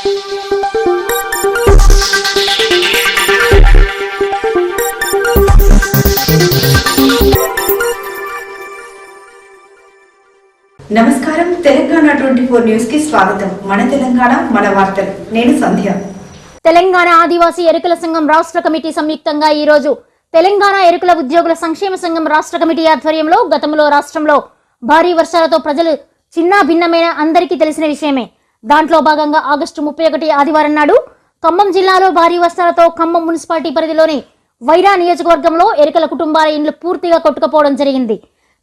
నమస్కారం. Telangana twenty four న్యూస్కి స్వాగతం. మన తెలంగాణ మన వార్తలు. నేను సంధ్య. తెలంగాణ ఆదివాసీ ఎరుకల సంఘం రాష్ట్ర కమిటీ సంయుక్తంగా ఈ రోజు తెలంగాణ ఎరుకల ఉద్యోగుల సంక్షేమ సంఘం రాష్ట్ర కమిటీ ఆధ్వర్యంలో గతంలో రాష్ట్రంలో భారీ వర్షాలతో ప్రజలు చిన్న భిన్నమైన అందరికీ తెలిసిన విషయమే. దాంట్లో భాగంగా ఆగస్టు ముప్పై ఒకటి ఆదివారం నాడు ఖమ్మం జిల్లాలో భారీ వర్షాలతో ఖమ్మం మున్సిపాలిటీ పరిధిలోని వైరా నియోజకవర్గంలో ఎరుకల కుటుంబాల ఇండ్లు పూర్తిగా కొట్టుకుపోవడం జరిగింది.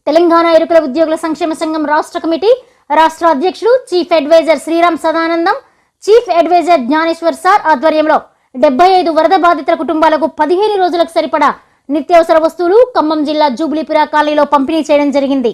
తెలంగాణ ఎరుకల ఉద్యోగుల సంక్షేమ సంఘం రాష్ట్ర కమిటీ రాష్ట్ర అధ్యక్షుడు chief advisor Sriram Sadanandam chief advisor Gnaneshwar sir ఆధ్వర్యంలో డెబ్బై ఐదు వరద బాధితుల కుటుంబాలకు పదిహేను రోజులకు సరిపడా నిత్యావసర వస్తువులు ఖమ్మం జిల్లా జూబ్లీపుర కాలనీలో పంపిణీ చేయడం జరిగింది.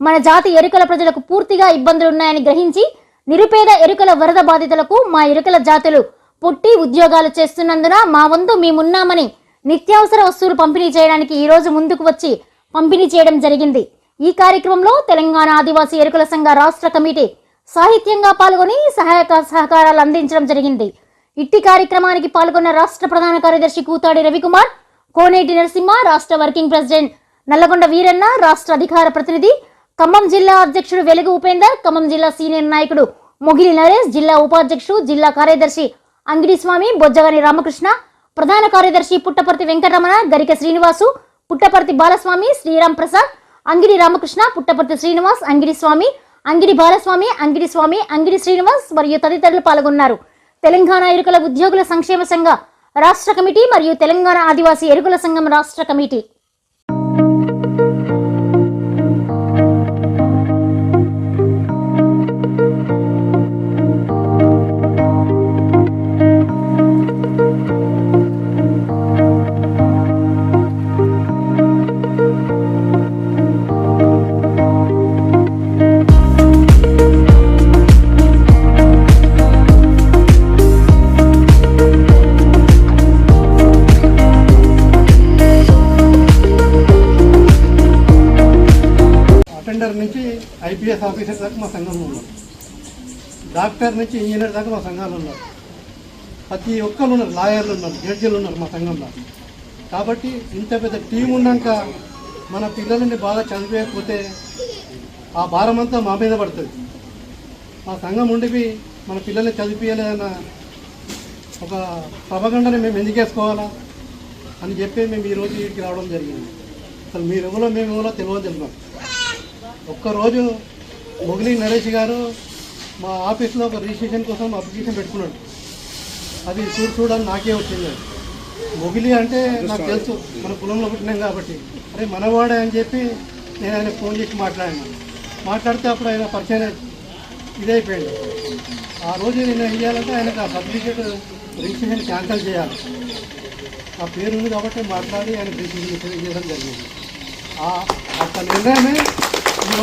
మన జాతి ఎరుకల ప్రజలకు పూర్తిగా ఇబ్బందులున్నాయని గ్రహించి నిరుపేద ఎరుకల వరద బాధితులకు మా ఎరుకల జాతులు పుట్టి ఉద్యోగాలు చేస్తున్నందున మా వంతు మేమున్నామని నిత్యావసర వస్తువులు పంపిణీ చేయడానికి ఈరోజు ముందుకు వచ్చి పంపిణీ చేయడం జరిగింది. ఈ కార్యక్రమంలో తెలంగాణ ఆదివాసీ ఎరుకల సంఘ రాష్ట్ర కమిటీ సాహిత్యంగా పాల్గొని సహాయక సహకారాలు అందించడం జరిగింది. ఇట్టి కార్యక్రమానికి పాల్గొన్న రాష్ట్ర ప్రధాన కార్యదర్శి కూతాడి రవికుమార్ కోనేటి నరసింహ రాష్ట్ర వర్కింగ్ ప్రెసిడెంట్ నల్లగొండ వీరన్న రాష్ట్ర అధికార ప్రతినిధి ఖమ్మం జిల్లా అధ్యక్షుడు వెలుగు ఉపేందర్ ఖమ్మం జిల్లా సీనియర్ నాయకుడు మొగిలి నరేష్ జిల్లా ఉపాధ్యక్షుడు జిల్లా కార్యదర్శి అంగిడి స్వామి బొజ్జగాని రామకృష్ణ ప్రధాన కార్యదర్శి పుట్టపర్తి వెంకటరమణ గరిక శ్రీనివాసు పుట్టపర్తి బాలస్వామి శ్రీరామ్ ప్రసాద్ అంగిడి రామకృష్ణ పుట్టపర్తి శ్రీనివాస్ అంగిడి స్వామి అంగిడి బాలస్వామి అంగిడి స్వామి అంగిడి శ్రీనివాస్ మరియు తదితరులు పాల్గొన్నారు. తెలంగాణ ఎరుకల ఉద్యోగుల సంక్షేమ సంఘ రాష్ట్ర కమిటీ మరియు తెలంగాణ ఆదివాసీ ఎరుకల సంఘం రాష్ట్ర కమిటీ. అటెండర్ నుంచి ఐపీఎస్ ఆఫీసర్ దాకా మా సంఘంలో ఉన్నారు. డాక్టర్ నుంచి ఇంజనీర్ దాకా మా సంఘాలు ఉన్నారు. ప్రతి ఒక్కరు ఉన్నారు లాయర్లు ఉన్నారు జడ్జీలు ఉన్నారు మా సంఘంలో. కాబట్టి ఇంత పెద్ద టీం ఉన్నాక మన పిల్లలని బాగా చదివేయకపోతే ఆ భారం అంతా మా మీద పడుతుంది. మా సంఘం ఉండిపి మన పిల్లల్ని చదివించలేదన్న ఒక ప్రభగండని మేము ఎందుకు వేసుకోవాలా అని చెప్పి మేము ఈరోజు ఇక్కడికి రావడం జరిగింది. అసలు మీరు ఎవరో మేము ఎవరో తెలియదు తెలియదు ఒక్కరోజు మొగిలి నరేష్ గారు మా ఆఫీస్లో ఒక రిజిస్ట్రేషన్ కోసం అప్లికేషన్ పెట్టుకున్నాడు. అది చూడు చూడని నాకే వచ్చింది. మొగిలి అంటే నాకు తెలుసు మన కులంలో పుట్టినాం కాబట్టి. అరే మనవాడే అని చెప్పి నేను ఆయన ఫోన్ చేసి మాట్లాడాను. మాట్లాడితే అప్పుడు ఆయన పరిచయం ఇదైపోయింది. ఆ రోజు నేను ఏం చేయాలంటే ఆయనకు ఆ సర్టిఫికేట్ రిజిస్ట్రేషన్ క్యాన్సిల్ చేయాలి. ఆ పేరు ఉంది కాబట్టి మాట్లాడి ఆయన రిజిస్ట్రేషన్ చేయడం జరిగింది. ఆ నిర్ణయమే